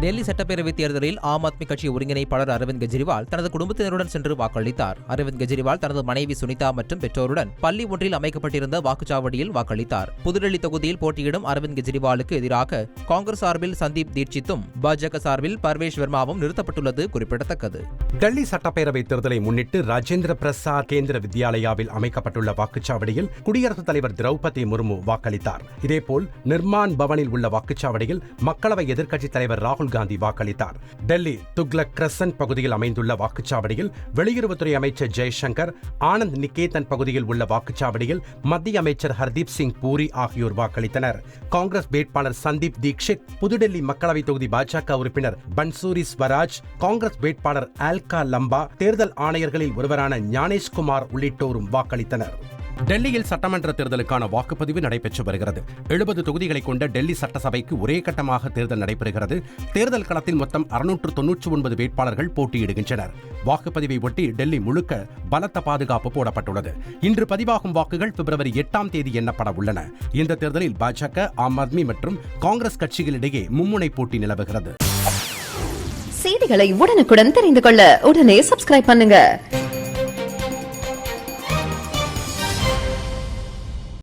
டெல்லி சட்டப்பேரவைத் தேர்தலில் ஆம் ஆத்மி கட்சி ஒருங்கிணைப்பாளர் அரவிந்த் கெஜ்ரிவால் தனது குடும்பத்தினருடன் சென்று வாக்களித்தார். அரவிந்த் கெஜ்ரிவால் தனது மனைவி சுனிதா மற்றும் பெற்றோருடன் பள்ளி ஒன்றில் அமைக்கப்பட்டிருந்த வாக்குச்சாவடியில் வாக்களித்தார். புதுடெல்லி தொகுதியில் போட்டியிடும் அரவிந்த் கெஜ்ரிவாலுக்கு எதிராக காங்கிரஸ் சார்பில் சந்தீப் தீட்சித்தும் பாஜக சார்பில் பர்வேஷ் வர்மாவும் நிறுத்தப்பட்டுள்ளது குறிப்பிடத்தக்கது. டெல்லி சட்டப்பேரவை தேர்தலை முன்னிட்டு ராஜேந்திர பிரசாத் கேந்திர வித்யாலயாவில் அமைக்கப்பட்டுள்ள வாக்குச்சாவடியில் குடியரசுத் தலைவர் திரௌபதி முர்மு வாக்களித்தார். இதேபோல் நிர்மான் பவனில் உள்ள வாக்குச்சாவடியில் மக்களவை எதிர்க்கட்சித் தலைவர் ராகுல் காந்தி வாக்களித்தார். டெல்லி துக்லக் கிரசன் பகுதியில் அமைந்துள்ள வாக்குச்சாவடியில் வெளியுறவுத்துறை அமைச்சர் ஜெய்சங்கர் ஆனந்த் நிகேதன் பகுதியில் உள்ள வாக்குச்சாவடியில் மத்திய அமைச்சர் ஹர்தீப் சிங் பூரி ஆகியோர் வாக்களித்தனர். காங்கிரஸ் வேட்பாளர் சந்தீப் தீக்ஷித் புதுடெல்லி மக்களவைத் தொகுதி பாஜக உறுப்பினர் பன்சூரி ஸ்வராஜ் காங்கிரஸ் வேட்பாளர் ஆல்கா லம்பா தேர்தல் ஆணையர்களில் ஒருவரான ஞானேஷ்குமார் உள்ளிட்டோரும் வாக்களித்தனர். டெல்லியில் சட்டமன்ற தேர்தலுக்கான வாக்குப்பதிவு நடைபெற்று வருகிறது. எழுபது தொகுதிகளை கொண்ட டெல்லி சட்டசபைக்கு ஒரே கட்டமாக தேர்தல் நடைபெறுகிறது. தேர்தல் களத்தில் மொத்தம் அறுநூற்று தொன்னூற்றி ஒன்பது வேட்பாளர்கள் போட்டியிடுகின்றனர். வாக்குப்பதிவை ஒட்டி டெல்லி முழுக்க பலத்த பாதுகாப்பு போடப்பட்டுள்ளது. இன்று பதிவாகும் வாக்குகள் பிப்ரவரி எட்டாம் தேதி எண்ணப்பட உள்ளன. இந்த தேர்தலில் பாஜக ஆம் ஆத்மி மற்றும் காங்கிரஸ் கட்சிகளிடையே மும்முனை போட்டி நிலவுகிறது. செய்திகளை உடனுக்குடன் தெரிந்து கொள்ள உடனே சப்ஸ்கிரைப் பண்ணுங்க.